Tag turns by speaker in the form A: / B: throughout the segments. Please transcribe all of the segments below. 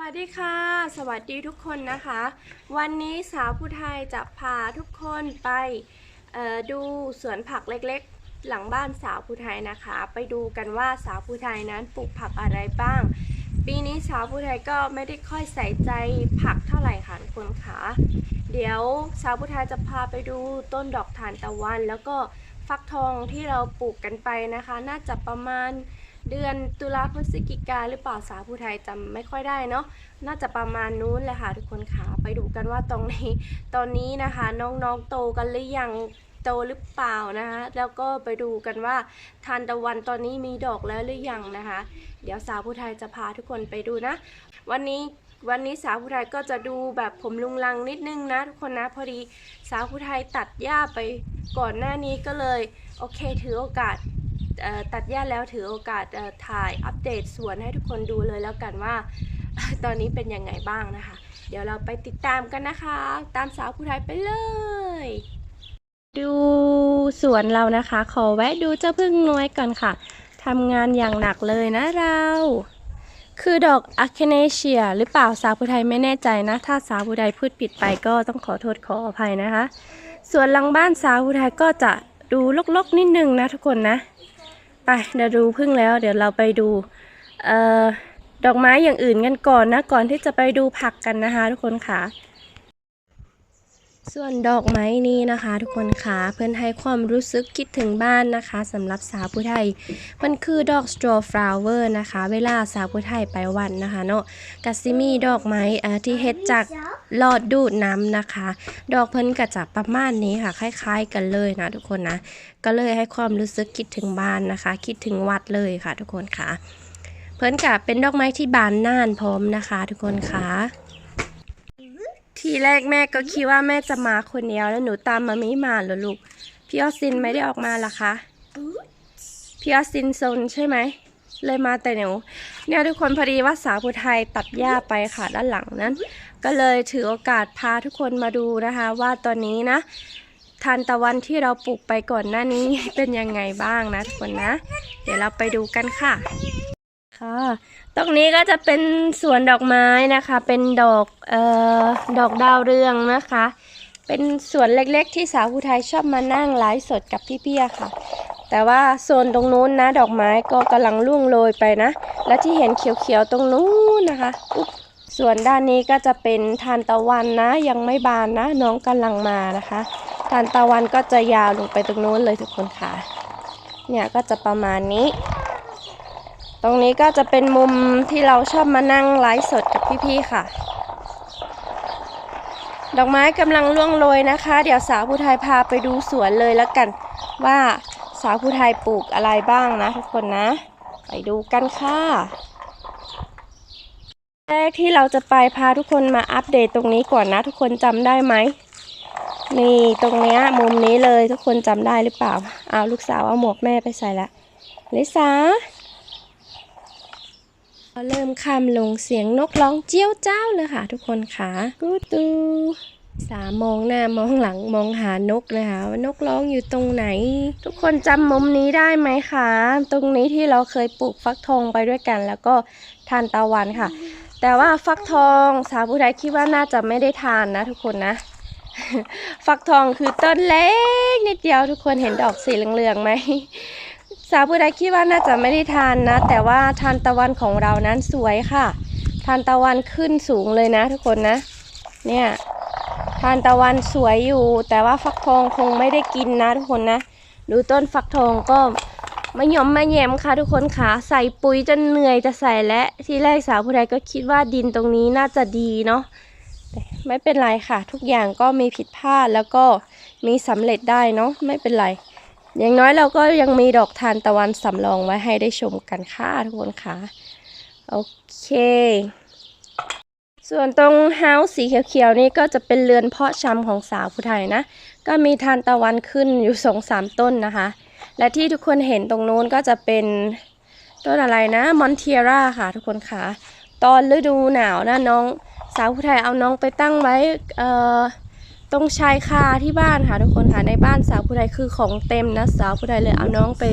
A: วัสดีค่ะ สวัสดีทุกคนนะคะ วันนี้สาวผู้ไทยจะพาทุกคนไปดูสวนผักเล็กๆ หลังบ้านสาวผู้ไทยนะคะ ไปดูกันว่าสาวผู้ไทยนั้นปลูกผักอะไรบ้าง ปีนี้สาวผู้ไทยก็ไม่ได้ค่อยใส่ใจผักเท่าไหร่ค่ะทุกคนค่ะเดี๋ยวสาวผู้ไทยจะพาไปดูต้นดอกทานตะวัน แล้วก็ฟักทองที่เราปลูกกันไปนะคะ น่าจะประมาณ เดือนตุลาพฤศจิกาหรือเปล่าสาวผู้ไทยจำไม่ค่อยได้เนาะน่าจะประมาณนู้นแหละค่ะทุกคนค่ะไปดูกันว่าตรงนี้ตอนนี้นะคะน้องๆโตกันหรือยังโตหรือเปล่านะคะแล้วก็ไปดูกันว่าทานตะวันตอนนี้มีดอกแล้วหรือยังนะคะ เดี๋ยวสาวผู้ไทยจะพาทุกคนไปดูนะ วันนี้วันนี้สาวผู้ไทยก็จะดูแบบผมลุงลังนิดนึงนะทุกคนนะพอดีสาวผู้ไทยตัดหญ้าไปก่อนหน้านี้ก็เลย โอเคถือโอกาส ตัดหญ้าแล้วถือโอกาสถ่ายอัปเดตสวนให้ทุกคนดูเลยแล้วกันว่า ตอนนี้เป็นยังไงบ้างนะคะ เดี๋ยวเราไปติดตามกันนะคะ ตามสาวผู้ไทยไปเลย ดูสวนเรานะคะ ขอแวะดูเจ้าพึ่งน้อยก่อนค่ะทำงานอย่างหนักเลยนะเรา คือดอกอะเคเนเชียหรือเปล่าสาวผู้ไทยไม่แน่ใจนะ ถ้าสาวผู้ไทยพูดผิดไปก็ต้องขอโทษขออภัยนะคะ ส่วนหลังบ้านสาวผู้ไทยก็จะดูลกๆนิดนึงนะทุกคนนะ ไปเดี๋ยวดูพึ่งแล้ว เดี๋ยวเราไปดูดอกไม้อย่างอื่นกันก่อนนะ ก่อนที่จะไปดูผักกันนะคะ ทุกคนค่ะ ส่วนดอกไม้นี้นะคะ ทุกคนค่ะเพื่อนให้ความรู้สึกคิดถึงบ้านนะคะสำหรับสาวผู้ไทย มันคือดอก straw flower นะคะ เวลาสาวผู้ไทยไปวันนะคะเนาะกัสซิมีดอกไม้อ่อที่เฮ็ดจากหลอดดูดน้ำนะคะ ดอกเพิ่นก็จะประมาณนี้ค่ะ คล้าย ๆ กันเลยนะทุกคนนะ ก็เลยให้ความรู้สึกคิดถึงบ้านนะคะ คิดถึงวัดเลยค่ะ ทุกคนค่ะ เพิ่นกับเป็นดอกไม้ที่บานน่านพร้อมนะคะ ทุกคนค่ะ ทีแรกแม่ก็คิดว่าแม่จะมาคนเดียวแล้วหนูตามมาไม่มาเหรอลูก พี่ออสซินไม่ได้ออกมาเหรอคะ พี่ออสซินซนใช่ไหม เลยมาแต่หนูเนี่ยทุกคนพอดีว่าสาวผู้ไทยตัดหญ้าไปค่ะด้านหลังนั้น ก็เลยถือโอกาสพาทุกคนมาดูนะคะ ว่าตอนนี้นะทานตะวันที่เราปลูกไปก่อนหน้านี้เป็นยังไงบ้างนะทุกคนนะ เดี๋ยวเราไปดูกันค่ะ ค่ะตรงนี้ก็จะเป็นสวนดอกไม้นะคะ เป็นดอกเอ่อดอกดาวเรืองนะคะ เป็นสวนเล็กๆ ที่สาวผู้ไทยชอบมานั่งไลฟ์สดกับพี่ๆค่ะ แต่ว่าโซนตรงนู้นนะ ดอกไม้ก็กำลังร่วงโรยไปนะ และที่เห็นเขียวๆตรงนู้นนะคะอุ๊บส่วนด้านนี้ก็จะเป็นทานตะวันนะ ยังไม่บานนะ น้องกำลังมานะคะ ทานตะวันก็จะยาวลงไปตรงนู้นเลยทุกคนค่ะ เนี่ยก็จะประมาณนี้ ตรงนี้ก็จะเป็นมุมที่เราชอบมานั่งไลฟ์สดกับพี่ๆค่ะ ดอกไม้กำลังร่วงโรยนะคะ เดี๋ยวสาวผู้ไทยพาไปดูสวนเลยแล้วกัน ว่าสาวผู้ไทยปลูกอะไรบ้างนะทุกคนนะ ไปดูกันค่ะแรกที่เราจะไปพาทุกคนมาอัปเดตตรงนี้ก่อนนะ ทุกคนจำได้ไหมนี่ตรงเนี้ยมุมนี้เลยทุกคนจำได้หรือเปล่าเอาลูกสาวเอาหมวกแม่ไปใส่ละลิสา เริ่มคำลงเสียงนกร้องเจี้ยวเจ้าเลยค่ะ ทุกคนค่ะกูตูสามมองหน้ามองหลังมองหานกนะคะว่านกร้องอยู่ตรงไหน ทุกคนจำมุมนี้ได้ไหมคะ ตรงนี้ที่เราเคยปลูกฟักทองไปด้วยกัน แล้วก็ทานตะวันค่ะ แต่ว่าฟักทองสาวผู้ใดคิดว่าน่าจะไม่ได้ทานนะ ทุกคนนะ ฟักทองคือต้นเล็กนิดเดียวทุกคนเห็นดอกสีเหลืองๆไหม สาวผู้ใดคิดว่าน่าจะไม่ได้ทานนะ แต่ว่าทานตะวันของเรานั้นสวยค่ะ ทานตะวันขึ้นสูงเลยนะ ทุกคนนะ เนี่ยทานตะวันสวยอยู่ แต่ว่าฟักทองคงไม่ได้กินนะ ทุกคนนะดูต้นฟักทองก็ไม่ยอมไม่แยมค่ะ ทุกคนค่ะใส่ปุ๋ยจนเหนื่อยจะใส่และที่แรกสาวผู้ใดก็คิดว่าดินตรงนี้น่าจะดีเนาะไม่เป็นไรค่ะ ทุกอย่างก็มีผิดพลาดแล้วก็มีสำเร็จได้เนาะไม่เป็นไร อย่างน้อยเราก็ยังมีดอกทานตะวันสำรองไว้ให้ได้ชมกันค่ะทุกคนค่ะโอเค ส่วนตรงเฮาส์สีเขียวๆนี่ก็จะเป็นเรือนเพาะชำของสาวผู้ไทยนะ ก็มีทานตะวันขึ้นอยู่สองสามต้นนะคะ และที่ทุกคนเห็นตรงนู้นก็จะเป็นต้นอะไรนะมอนเทียร่าค่ะทุกคนค่ะ ตอนฤดูหนาวนะน้องสาวผู้ไทยเอาน้องไปตั้งไว้เอ่อ ตรงชายคาที่บ้านค่ะทุกคนค่ะในบ้านสาวผู้ใดคือของเต็มนะสาวผู้ใดเลยเอาน้องไป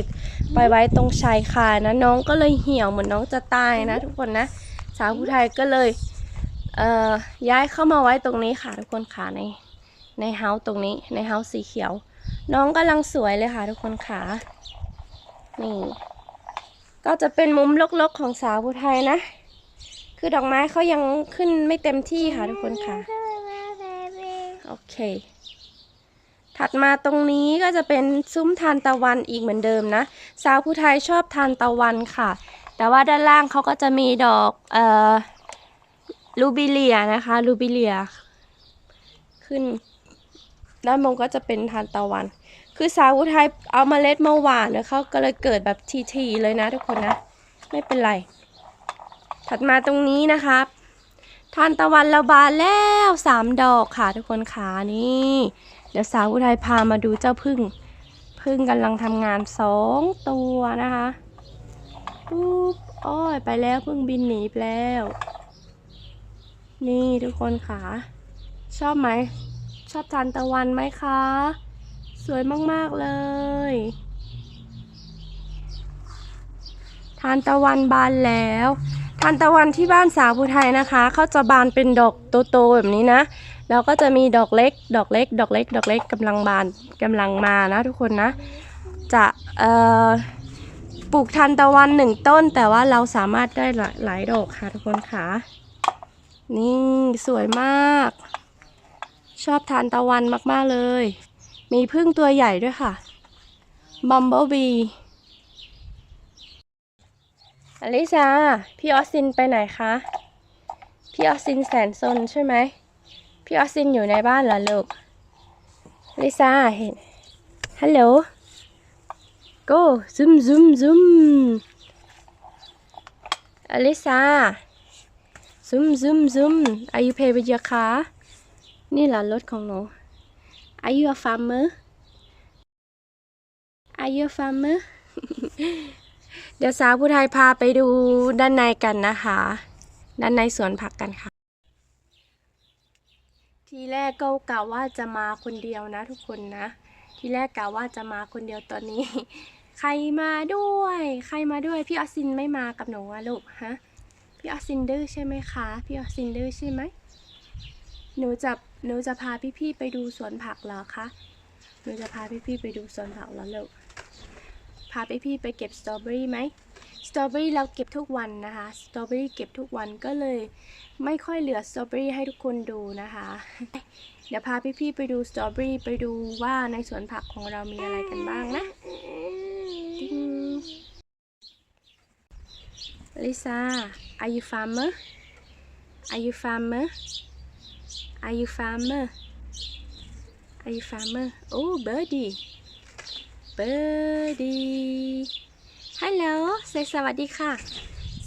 A: ไปไว้ตรงชายคานะน้องก็เลยเหี่ยวเหมือนน้องจะตายนะ ทุกคนนะสาวผู้ไทยก็เลยเอ่อย้ายเข้ามาไว้ตรงนี้ค่ะ ทุกคนค่ะในในเฮาส์ตรงนี้ในเฮาส์สีเขียว น้องกำลังสวยเลยค่ะ ทุกคนค่ะนี่ ก็จะเป็นมุมลกๆของสาวผู้ไทยนะ คือดอกไม้เขายังขึ้นไม่เต็มที่ค่ะทุกคนค่ะ โอเค ถัดมาตรงนี้ก็จะเป็นซุ้มทานตะวันอีกเหมือนเดิมนะ สาวผู้ไทยชอบทานตะวันค่ะ แต่ว่าด้านล่างเขาก็จะมีดอกเอ่อลูบิเลียนะคะลูบิเลีย ขึ้น ด้านบนก็จะเป็นทานตะวัน คือสาวผู้ไทยเอามาเมล็ดมาหว่านแล้วเขาก็เลยเกิดแบบทีๆเลยนะทุกคนนะ ไม่เป็นไร ถัดมาตรงนี้นะครับ ทานตะวันเระบานแล้วสามดอกค่ะทุกคนขานี่ เดี๋ยวสาวอุทัยพามาดูเจ้าพึ่งพึ่งกำลังทำงานสองตัวนะคะปุ๊บอ้อยไปแล้วพึ่งบินหนีไปแล้ว นี่ทุกคนขาชอบไหม ชอบทานตะวันไหมคะ สวยมาก ๆ เลย ทานตะวันบานแล้ว ทานตะวันที่บ้านสาวภูไทยนะคะเขาจะบานเป็นดอกโตๆแบบนี้นะแล้วก็จะมีดอกเล็ก ดอกเล็ก ดอกเล็ก ดอกเล็กกำลังบานกำลังมานะทุกคนนะ จะปลูกทานตะวันหนึ่งต้น แต่ว่าเราสามารถได้หลายลายดอกค่ะทุกคนค่ะ นี่สวยมาก ชอบทานตะวันมากๆเลย มีพึ่งตัวใหญ่ด้วยค่ะบัมเบิลบี อลิซาพี่ออสซินไปไหนคะ พี่ออสซินแสนซนใช่ไหม พี่ออสซินอยู่ในบ้านเหรอลูกลิซาเห็น ฮัลโหล go zoom zoom zoom อลิซา zoom zoom zoom are you play with your car นี่แหละรถของหนู Are you a farmer Are you a farmer เดี๋ยวสาวผู้ไทยพาไปดูด้านในกันนะคะ ด้านในสวนผักกันค่ะ ทีแรกก็กะว่าจะมาคนเดียวนะทุกคนนะ ทีแรกกะว่าจะมาคนเดียวตอนนี้ ใครมาด้วย ใครมาด้วยพี่ออสซินไม่มากับหนูอะลูกฮะพี่ออสซินดื้อใช่ไหมคะพี่ออสซินดื้อใช่ไหมหนูจะหนูจะพาพี่ๆไปดูสวนผักเหรอคะหนูจะพาพี่ๆไปดูสวนผักแล้วลูก พาไปพี่ไปเก็บสตรอเบอรี่ไหมสตรอเบอรี่เราเก็บทุกวันนะคะสตรอเบอรี่เก็บทุกวันก็เลยไม่ค่อยเหลือสตรอเบอรี่ให้ทุกคนดูนะคะ เดี๋ยวพาพี่ๆไปดูสตรอเบอรี่ไปดูว่าในสวนผักของเรามีอะไรกันบ้างนะลิซ่า are you farmer are you farmer are you farmer are you farmer oh birdie birdie hello say สวัสดีค่ะ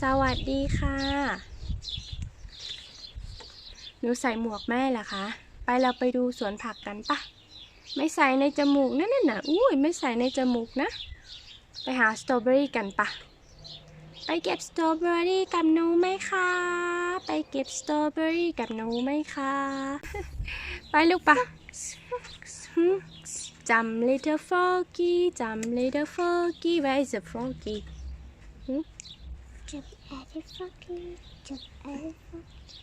A: สวัสดีค่ะ หนูใส่หมวกแม่เหรอคะ ไปเราไปดูสวนผักกันปะ ไม่ใส่ในจมูกนั่นน่ะ อุ้ยไม่ใส่ในจมูกนะ ไปหาสตรอเบอรี่กันปะ ไปเก็บสตรอเบอรี่กับหนูไหมคะ ไปเก็บสตรอเบอรี่กับหนูไหมคะ ไปลูกปะ จำ little froggy จำ little froggy where is the froggy
B: Jump at it, Froggy. Jump at it, Froggy.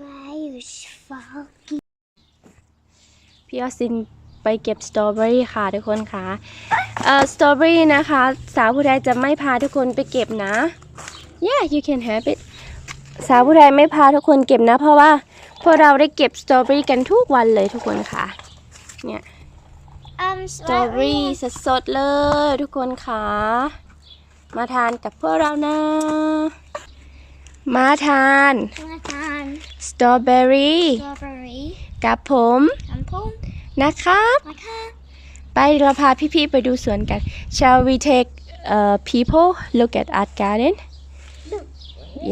B: Why you froggy?
A: พี่ออสซินไปเก็บสตรอเบอรี่ค่ะทุกคนค่ะเอ่อสตรอเบอรี่นะคะ สาวผู้ใดจะไม่พาทุกคนไปเก็บนะ yeah you can have it สาวผู้ใดไม่พาทุกคนเก็บนะ เพราะว่าพวกเราได้เก็บสตรอเบอรี่กันทุกวันเลยทุกคนค่ะ เนี่ย
B: Um,
A: สตรอเบอรี่สดๆเลยทุกคนค่ะ มาทานกับพวกเรานะ มาทาน
B: Matan,
A: สตรอเบอรี่
B: strawberry,
A: กับผม
B: ampul,
A: นะครับ
B: matan.
A: ไปเราพาพี่ๆไปดูสวนกัน Shall we take uh, people look at art garden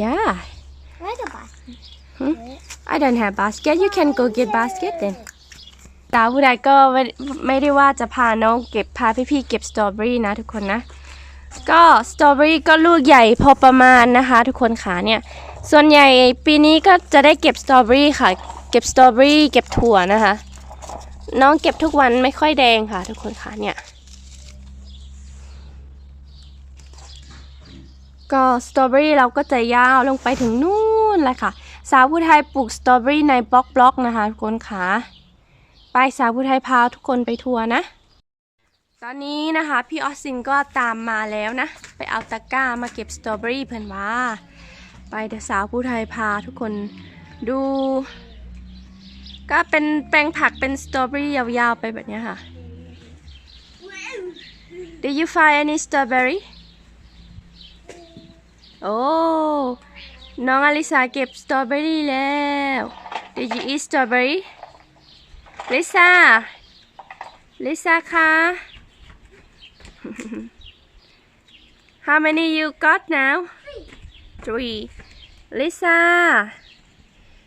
A: Yeah
B: Where's the bus?
A: Hmm? I don't have basket you can go get basket then ตาผู้ใดก็ไม่ไม่ได้ว่าจะพาน้องเก็บพาพี่ๆเก็บสตรอเบอรี่นะทุกคนนะ ก็สตรอเบอรี่ก็ลูกใหญ่พอประมาณนะคะ ทุกคนค่ะเนี่ย ส่วนใหญ่ปีนี้ก็จะได้เก็บสตรอเบอรี่ค่ะ เก็บสตรอเบอรี่เก็บถั่วนะคะ น้องเก็บทุกวันไม่ค่อยแดงค่ะ ทุกคนค่ะเนี่ย ก็สตรอเบอรี่เราก็จะยาวลงไปถึงนู่นเลยค่ะ สาวผู้ไทยปลูกสตรอเบอรี่ในบล็อกบล็อกๆนะคะทุกคนค่ะ สาวผู้ไทยพาทุกคนไปทัวร์นะ ตอนนี้นะคะ พี่ออสซินก็ตามมาแล้วนะ ไปเอาตะกร้ามาเก็บสตรอเบอรี่เพื่อนว่า ไปเดี๋ยวสาวผู้ไทยพาทุกคนดู ก็เป็นแปลงผักเป็นสตรอเบอรี่ยาวๆไปแบบนี้ค่ะ Did you find any strawberry โอ้ น้องอลิสาเก็บสตรอเบอรี่แล้ว Did you eat strawberry ลิซ่า ลิซ่าคะ How many you got now Three Lisa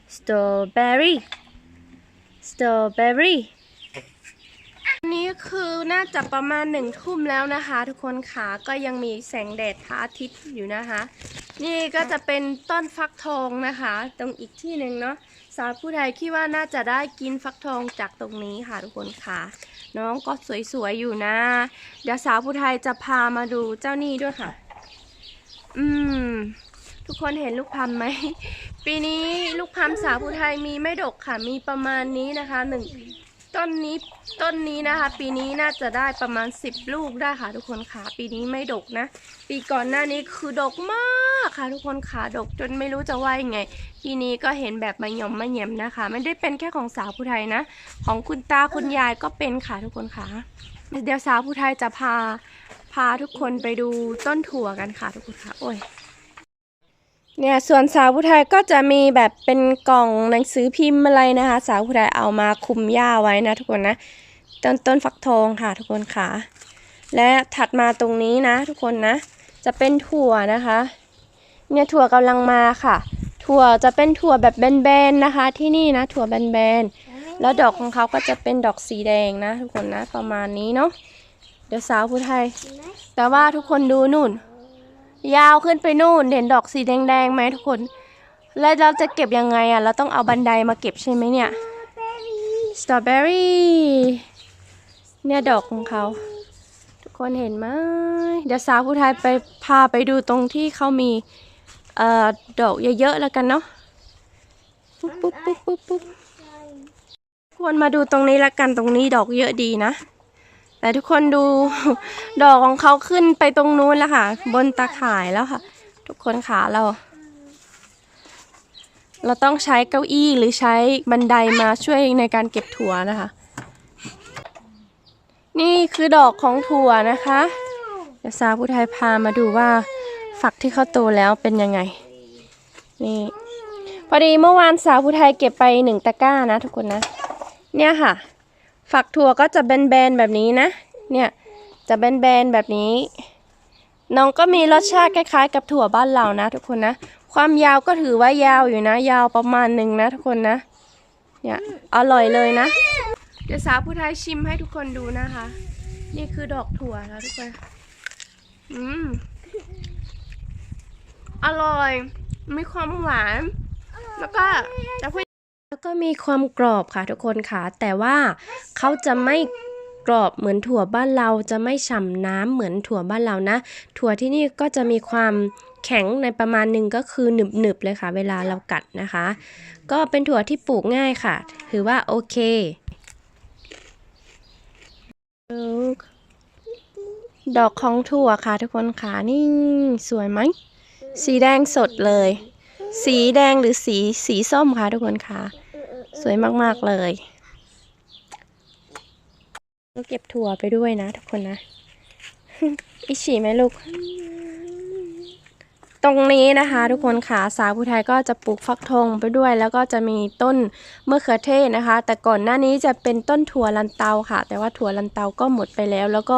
A: Strawberry. Strawberry. นนี้คือน่าจะประมาณหนึ่งทุ่มแล้วนะคะ ทุกคนค่ะก็ยังมีแสงแดดพระอาทิตย์อยู่นะคะ นี่ก็จะเป็นต้นฟักทองนะคะ ตรงอีกที่หนึ่งเนาะ สาวผู้ไทยคิดว่าน่าจะได้กินฟักทองจากตรงนี้ค่ะทุกคนค่ะ น้องก็สวยๆอยู่นะ เดี๋ยวสาวผู้ไทยจะพามาดูเจ้านี่ด้วยค่ะ อืม ทุกคนเห็นลูกพัมไหม ปีนี้ลูกพัมสาวผู้ไทยมีไม่ดกค่ะ มีประมาณนี้นะคะหนึ่ง ต้นนี้ต้นนี้นะคะ ปีนี้น่าจะได้ประมาณ 10 ลูกได้ค่ะ ทุกคนค่ะปีนี้ไม่ดกนะ ปีก่อนหน้านี้คือดกมากค่ะ ทุกคนค่ะดกจนไม่รู้จะว่ายังไงทีนี้ก็เห็นแบบมายมมาแหยมนะคะ ไม่ได้เป็นแค่ของสาวผู้ไทยนะ ของคุณตาคุณยายก็เป็นค่ะทุกคนค่ะเดี๋ยวสาวผู้ไทยจะพาพาทุกคนไปดูต้นถั่วกันค่ะทุกคนค่ะโอ้ย เนี่ยส่วนสาวผู้ไทยก็จะมีแบบเป็นกล่องหนังสือพิมพ์อะไรนะคะ สาวผู้ไทยเอามาคุมหญ้าไว้นะทุกคนนะต้นต้นฟักทองค่ะทุกคนค่ะ และถัดมาตรงนี้นะทุกคนนะ จะเป็นถั่วนะคะ เนี่ยถั่วกำลังมาค่ะ ถั่วจะเป็นถั่วแบบแบนๆนะคะ ที่นี่นะถั่วแบนๆแล้วดอกของเขาก็จะเป็นดอกสีแดงนะ ทุกคนนะประมาณนี้เนาะเดี๋ยวสาวผู้ไทย แต่ว่าทุกคนดูนู่น ยาวขึ้นไปนู่นเห็นดอกสีแดงๆไหมทุกคน แล้วเราจะเก็บยังไงอะ เราต้องเอาบันไดมาเก็บใช่ไหมเนี่ย สตรอเบอรี่ เนี่ยดอกของเขา ทุกคนเห็นไหมเดี๋ยวสาวผู้ไทยไปพาไปดูตรงที่เขามีเอ่อดอกเยอะๆแล้วกันเนาะ ปุ๊บปุ๊บปุ๊บปุ๊บปุ๊บควรมาดูตรงนี้ละกันตรงนี้ดอกเยอะดีนะ แต่ทุกคนดูดอกของเขาขึ้นไปตรงนู้นแล้วค่ะ บนตาข่ายแล้วค่ะ ทุกคนขาเรา เราต้องใช้เก้าอี้หรือใช้บันไดมาช่วยในการเก็บถั่วนะคะ นี่คือดอกของถั่วนะคะเดี๋ยวสาวผู้ไทยพามาดูว่าฝักที่เขาโตแล้วเป็นยังไง นี่ พอดีเมื่อวานสาวผู้ไทยเก็บไปหนึ่งตะกร้านะทุกคนนะ เนี่ยค่ะ ฝักถั่วก็จะแบนๆแบบนี้นะ เนี่ยจะแบนๆแบบนี้ น้องก็มีรสชาติคล้ายๆ กับถั่วบ้านเรานะ ทุกคนนะ ความยาวก็ถือว่ายาวอยู่นะ ยาวประมาณหนึ่งนะ ทุกคนนะ เนี่ยอร่อยเลยนะ เดี๋ยวสาวผู้ไทยชิมให้ทุกคนดูนะคะ นี่คือดอกถั่วนะทุกคน อืม อร่อย มีความหวาน แล้วก็จะพูด แล้วก็มีความกรอบค่ะทุกคนค่ะ แต่ว่าเขาจะไม่กรอบเหมือนถั่วบ้านเราจะไม่ฉ่ำน้ำเหมือนถั่วบ้านเรานะ ถั่วที่นี่ก็จะมีความแข็งในประมาณหนึ่งก็คือหนึบๆเลยค่ะ เวลาเรากัดนะคะ ก็เป็นถั่วที่ปลูกง่ายค่ะ ถือว่าโอเคดอกของถั่วค่ะทุกคนค่ะนี่สวยไหม สีแดงสดเลย สีแดงหรือสีสีส้มคะทุกคนคะสวยมาก ๆ เลยก็เก็บถั่วไปด้วยนะ ทุกคนนะ อิฉีไหมลูก ตรงนี้นะคะ ทุกคนค่ะสาวผู้ไทยก็จะปลูกฟักทองไปด้วย แล้วก็จะมีต้นมะเขือเทศนะคะ แต่ก่อนหน้านี้จะเป็นต้นถั่วลันเตาค่ะ แต่ว่าถั่วลันเตาก็หมดไปแล้ว แล้วก็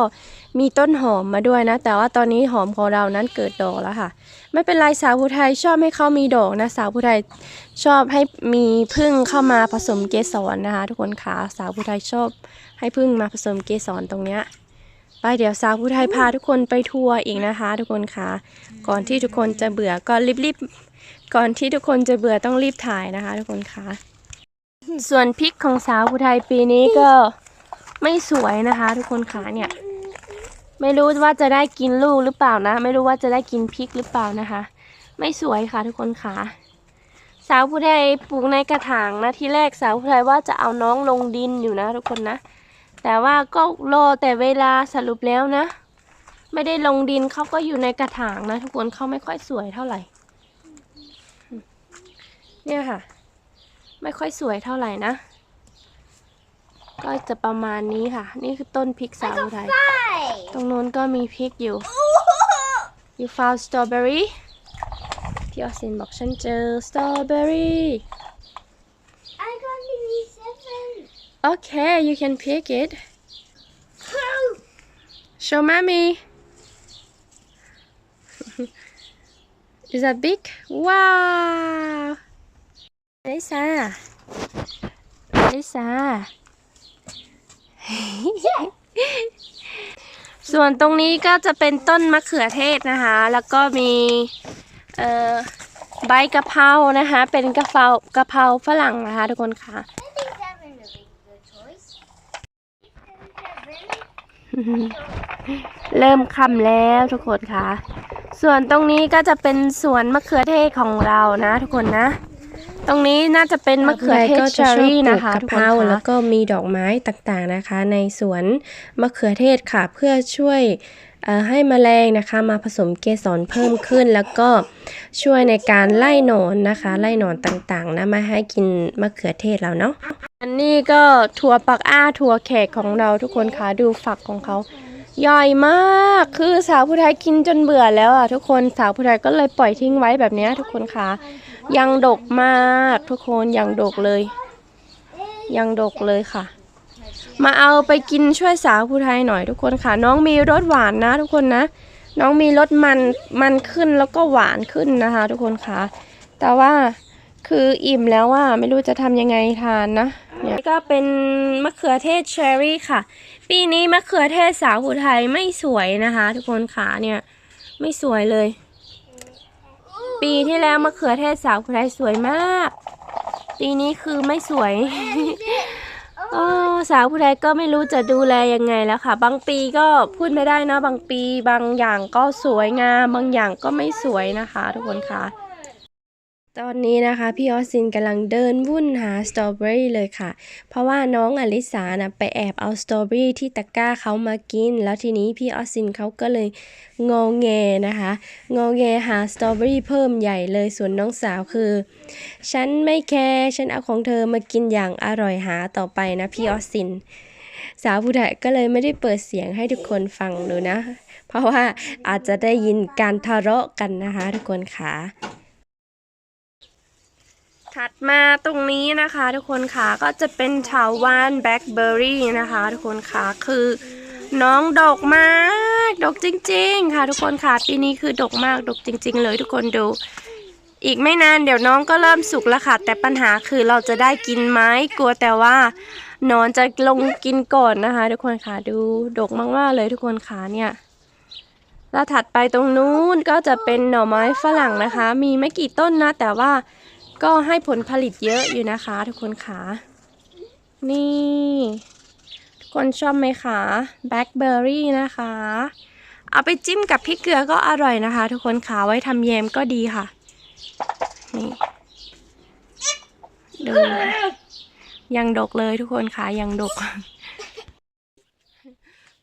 A: มีต้นหอมมาด้วยนะ แต่ว่าตอนนี้หอมของเรานั้นเกิดดอกแล้วค่ะ ไม่เป็นไรสาวผู้ไทยชอบให้เขามีดอกนะ สาวผู้ไทยชอบให้มีพึ่งเข้ามาผสมเกสรนะคะ ทุกคนค่ะสาวผู้ไทยชอบให้พึ่งมาผสมเกสรตรงเนี้ยไปเดี๋ยวสาวผู้ไทยพาทุกคนไปทัวร์อีกนะคะ ทุกคนค่ะก่อนที่ทุกคนจะเบื่อก็รีบๆก่อนที่ทุกคนจะเบื่อต้องรีบถ่ายนะคะ ทุกคนค่ะส่วนพริกของสาวผู้ไทยปีนี้ก็ไม่สวยนะคะ ทุกคนค่ะเนี่ย ไม่รู้ว่าจะได้กินลูกหรือเปล่านะ ไม่รู้ว่าจะได้กินพริกหรือเปล่านะคะ ไม่สวยค่ะทุกคนค่ะสาวผู้ไทยปลูกในกระถางนะที่แรกสาวผู้ไทยว่าจะเอาน้องลงดินอยู่นะทุกคนนะ แต่ว่าก็รอแต่เวลาสรุปแล้วนะ ไม่ได้ลงดินเขาก็อยู่ในกระถางนะ ทุกคนเขาไม่ค่อยสวยเท่าไหร่ เนี่ยค่ะ ไม่ค่อยสวยเท่าไหร่นะ ก็จะประมาณนี้ค่ะ นี่คือต้นพริกสาวไทย ตรงนู้นก็มีพริกอยู่ you found strawberry พี่ออสซินบอกฉันเจอ strawberry
B: I got only seven.
A: okay you can pick it show mommy is that big wow Lisa Lisa ส่วนตรงนี้ก็จะเป็นต้นมะเขือเทศนะคะ แล้วก็มีเอ่อใบกะเพรานะคะ เป็นกะเพรากะเพราฝรั่งนะคะทุกคนค่ะ เริ่มค่ำแล้วทุกคนค่ะ ส่วนตรงนี้ก็จะเป็นสวนมะเขือเทศของเรานะทุกคนนะ ตรงนี้น่าจะเป็นมะเขือเทศเชอรี่นะคะ
C: กะ
A: ทุก
C: เพ
A: คน
C: รา
A: ค่ะ
C: แล้วก็มีดอกไม้ต่างๆนะคะ ในสวนมะเขือเทศค่ะ เพื่อช่วยเอ่อให้แมลงนะคะ มาผสมเกสรเพิ่มขึ้น แล้วก็ช่วยในการไล่หนอนนะคะ ไล่หนอนต่างๆนะมาให้กินมะเขือเทศเราเนาะ
A: อันนี้ก็ถั่วปักอ้าถั่วแขกของเราทุกคนค่ะดูฝักของเขาใหญ่มากคือสาวผู้ไทยกินจนเบื่อแล้วอะทุกคนสาวผู้ไทยก็เลยปล่อยทิ้งไว้แบบเนี้ยทุกคนค่ะ ยังดกมากทุกคนยังดกเลย ยังดกเลยค่ะ มาเอาไปกินช่วยสาวผู้ไทยหน่อยทุกคนค่ะ น้องมีรสหวานนะ ทุกคนนะ น้องมีรสมันมันขึ้นแล้วก็หวานขึ้นนะคะ ทุกคนค่ะ แต่ว่าคืออิ่มแล้วว่าไม่รู้จะทำยังไงทานนะเนี่ยก็เป็นมะเขือเทศเชอร์รี่ค่ะ ปีนี้มะเขือเทศสาวผู้ไทยไม่สวยนะคะ ทุกคนค่ะเนี่ยไม่สวยเลย ปีที่แล้วมะเขือเทศสาวผู้ไทยสวยมาก ปีนี้คือไม่สวยโอ้สาวผู้ไทยก็ไม่รู้จะดูแลยังไงแล้วค่ะ บางปีก็พูดไม่ได้นะบางปี บางอย่างก็สวยงาม บางอย่างก็ไม่สวยนะคะ ทุกคนค่ะ ตอนนี้นะคะพี่ออสซินกำลังเดินวุ่นหาสตรอเบอรี่เลยค่ะ เพราะว่าน้องอลิสานะไปแอบเอาสตรอเบอรี่ที่ตะกร้าเขามากิน แล้วทีนี้พี่ออสซินเขาก็เลยงอแงนะคะงอแงหาสตรอเบอรี่เพิ่มใหญ่เลยส่วนน้องสาวคือ ฉันไม่แคร์ฉันเอาของเธอมากินอย่างอร่อยหาต่อไปนะพี่ออสซิน สาวผู้ไทยก็เลยไม่ได้เปิดเสียงให้ทุกคนฟังดูนะ เพราะว่าอาจจะได้ยินการทะเลาะกันนะคะ ทุกคนค่ะ ถัดมาตรงนี้นะคะทุกคนค่ะก็จะเป็นชาววานแบล็คเบอร์รี่นะคะ ทุกคนค่ะคือน้องดกมากดกจริง ๆ ค่ะ ทุกคนค่ะปีนี้คือดกมากดกจริง ๆ เลยทุกคนดู อีกไม่นานเดี๋ยวน้องก็เริ่มสุกแล้วค่ะ แต่ปัญหาคือเราจะได้กินไหมกลัวแต่ว่านอนจะลงกินก่อนนะคะ ทุกคนค่ะดูดกมากๆเลยทุกคนค่ะเนี่ยแล้วถัดไปตรงนู้นก็จะเป็นหน่อไม้ฝรั่งนะคะ มีไม่กี่ต้นนะ แต่ว่า ก็ให้ผลผลิตเยอะอยู่นะคะ ทุกคนค่ะนี่ ทุกคนชอบไหมคะแบล็คเบอร์รี่นะคะ เอาไปจิ้มกับพริกเกลือก็อร่อยนะคะ ทุกคนค่ะไว้ทำแยมก็ดีค่ะ นี่ดูยังดกเลยทุกคนค่ะยังดก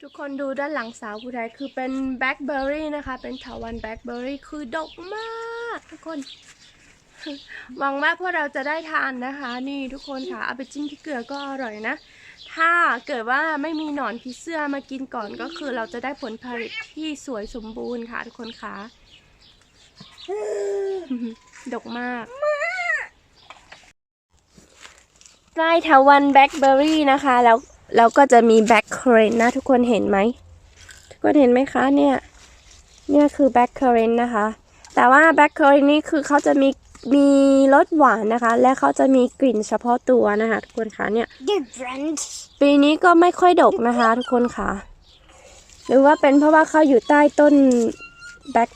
A: ทุกคนดูด้านหลังสาวผู้ไทยคือเป็นแบล็คเบอร์รี่นะคะ เป็นถาวันแบล็คเบอร์รี่คือดกมาก ทุกคน หวังว่าพวกเราจะได้ทานนะคะ นี่ทุกคนค่ะเอาไปจิ้มพริกเกลือก็อร่อยนะ ถ้าเกิดว่าไม่มีหนอนผีเสื้อมากินก่อนก็คือเราจะได้ผลผลิตที่สวยสมบูรณ์ค่ะทุกคนค่ะดกมากใต้เถาวันแบล็คเบอร์รี่นะคะ แล้วแล้วก็จะมีแบล็คเคอร์เรนนะทุกคนเห็นไหมทุกคนเห็นไหมคะเนี่ย เนี่ยคือแบล็คเคอร์เรนนะคะ แต่ว่าแบล็คเคอร์เรนนี่คือเขาจะมี มีรสหวานนะคะ และเขาจะมีกลิ่นเฉพาะตัวนะคะทุกคนคะเนี่ย
B: Different.
A: ปีนี้ก็ไม่ค่อยดกนะคะ ทุกคนค่ะ หรือว่าเป็นเพราะว่าเขาอยู่ใต้ต้นแบล็ค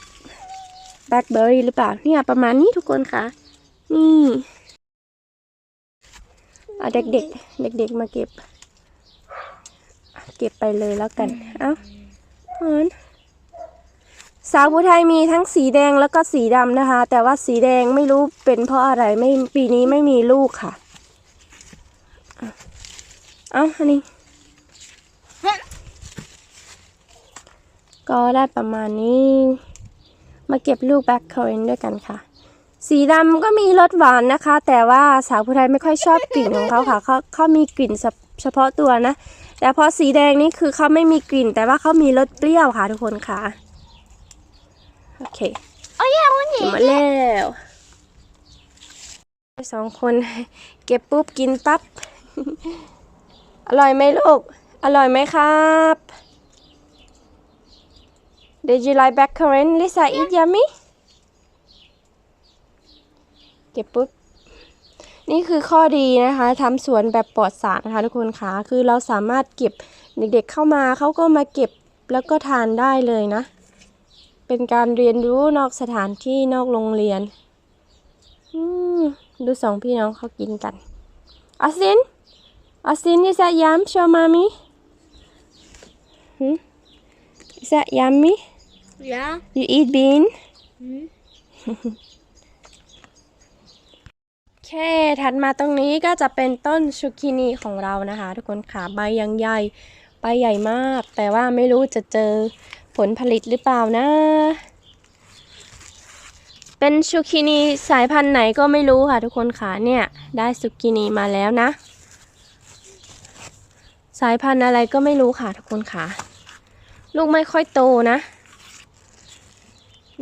A: แบล็คเบอร์รี่หรือเปล่าเนี่ยประมาณนี้ทุกคนค่ะ นี่เอาเด็กๆเด็กๆมาเก็บ เก็บไปเลยแล้วกัน เอ้าเหมือน สาวผู้ไทยมีทั้งสีแดงแล้วก็สีดำนะคะ แต่ว่าสีแดงไม่รู้เป็นเพราะอะไรไม่ปีนี้ไม่มีลูกค่ะ เอ้าอันนี้ ก็ได้ประมาณนี้ มาเก็บลูกแบ็คเคอร์เรนด้วยกันค่ะ สีดำก็มีรสหวานนะคะ แต่ว่าสาวผู้ไทยไม่ค่อยชอบกลิ่นของเขาค่ะเขาเขามีกลิ่นเฉพาะตัวนะ แต่พอสีแดงนี่คือเขาไม่มีกลิ่น แต่ว่าเขามีรสเปรี้ยวค่ะทุกคนค่ะ โอเค
B: โอ้ยวัน
A: กิ
B: นี้
A: นหมดแล้วสองคนเก็บปุ๊บกินปั๊บ อร่อยไหมลูก อร่อยไหมครับ Did you like blackcurrant Lisa eat yummy เก็บปุ๊บ นี่คือข้อดีนะคะทำสวนแบบปลอดสารนะคะทุกคนค่ะคือเราสามารถเก็บเด็กๆเข้ามาเขาก็มาเก็บแล้วก็ทานได้เลยนะ เป็นการเรียนรู้นอกสถานที่นอกโรงเรียนอืมดูสองพี่น้องเขากินกันออสตินออสติน is that yum show mommy hmm? is that yummy
B: Yeah.
A: you eat bean โอเคถัดมาตรงนี้ก็จะเป็นต้นชูกินีของเรานะคะ ทุกคนค่ะใบยังใหญ่ ใบใหญ่มาก แต่ว่าไม่รู้จะเจอ ผลผลิตหรือเปล่านะ เป็นชูกินีสายพันธุ์ไหนก็ไม่รู้ค่ะทุกคนค่ะเนี่ย ได้ซูกินีมาแล้วนะ สายพันธุ์อะไรก็ไม่รู้ค่ะทุกคนค่ะ ลูกไม่ค่อยโตนะ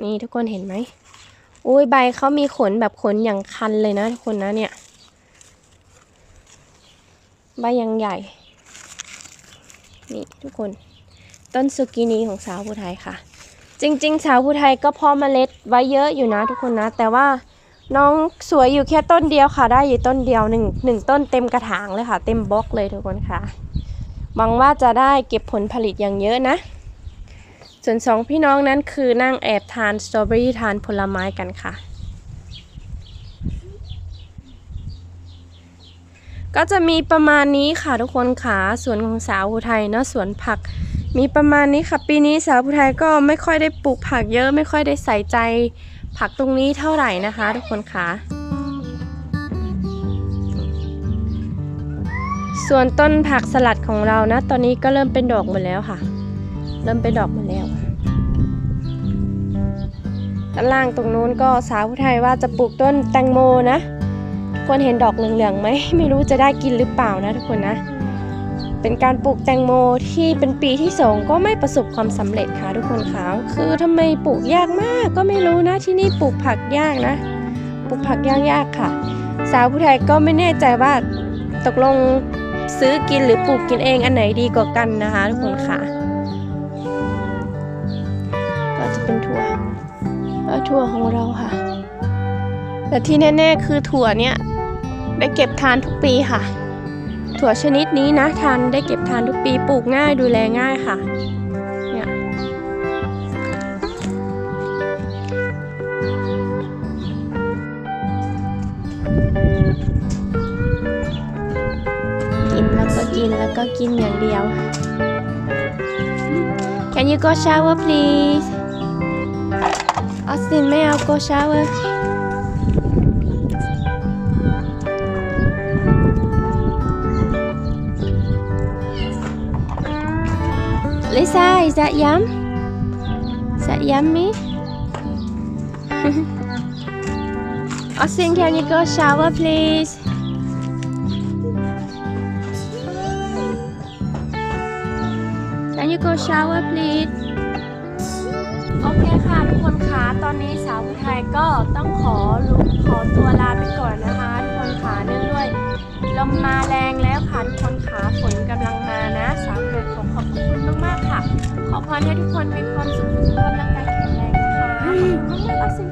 A: นี่ทุกคนเห็นไหมอุ้ยใบเขามีขนแบบขนอย่างคันเลยนะทุกคนนะเนี่ย ใบยังใหญ่ นี่ทุกคน ต้นสุกินีของสาวผู้ไทยค่ะ จริง ๆ สาวผู้ไทยก็พาะเมล็ดไว้เยอะอยู่นะทุกคนนะ แต่ว่าน้องสวยอยู่แค่ต้นเดียวค่ะ ได้อยู่ต้นเดียวหนึ่งหนึ่งต้นเต็มกระถางเลยค่ะ เต็มบล็อกเลยทุกคนค่ะหวังว่าจะได้เก็บผลผลิตอย่างเยอะนะ ส่วนสองพี่น้องนั้นคือนั่งแอบทานสตรอเบอรี่ทานผลไม้กันค่ะ ก็จะมีประมาณนี้ค่ะทุกคนค่ะสวนของสาวอุทัยเนาะสวนผัก มีประมาณนี้ค่ะ ปีนี้สาวอุทัยก็ไม่ค่อยได้ปลูกผักเยอะไม่ค่อยได้ใส่ใจผักตรงนี้เท่าไหร่นะคะ ทุกคนค่ะส่วนต้นผักสลัดของเรานะ ตอนนี้ก็เริ่มเป็นดอกหมดแล้วค่ะ เริ่มเป็นดอกหมดแล้วด้านล่างตรงนู้นก็สาวผู้ไทยว่าจะปลูกต้นแตงโมนะทุกคนเห็นดอกเหลืองๆไหมไม่รู้จะได้กินหรือเปล่านะทุกคนนะ เป็นการปลูกแตงโม ที่เป็นปีที่สองก็ไม่ประสบความสำเร็จค่ะทุกคนค่ะคือทำไมปลูกยากมากก็ไม่รู้นะที่นี่ปลูกผักยากนะปลูกผักยากๆค่ะ สาวผู้ไทยก็ไม่แน่ใจว่าตกลงซื้อกินหรือปลูกกินเองอันไหนดีกว่ากันนะคะทุกคนค่ะ ก็จะเป็นถั่วถั่วของเราค่ะ แต่ที่แน่ๆคือถั่วเนี่ยได้เก็บทานทุกปีค่ะ ถั่วชนิดนี้นะทานได้เก็บทานทุกปีปลูกง่ายดูแลง่ายค่ะเนี่ยกินแล้วก็กินแล้วก็กินอย่างเดียว Can you go shower please Austin ไม่เอา go shower Lisa is that yum Is that yummy Austin can you go shower please Can you go shower please โอเคค่ะทุกคนคะตอนนี้สาวไทยก็ต้องขอลุกขอตัวลาไปก่อนนะคะ ทุกคนคะเนื่องด้วยลมมาแรงแล้วค่ะทุกคน ขอพรให้ทุกคนมีความสุขสุขภาพร่างกายแข็งแรงนะคะขอบคุณมากๆค่ะ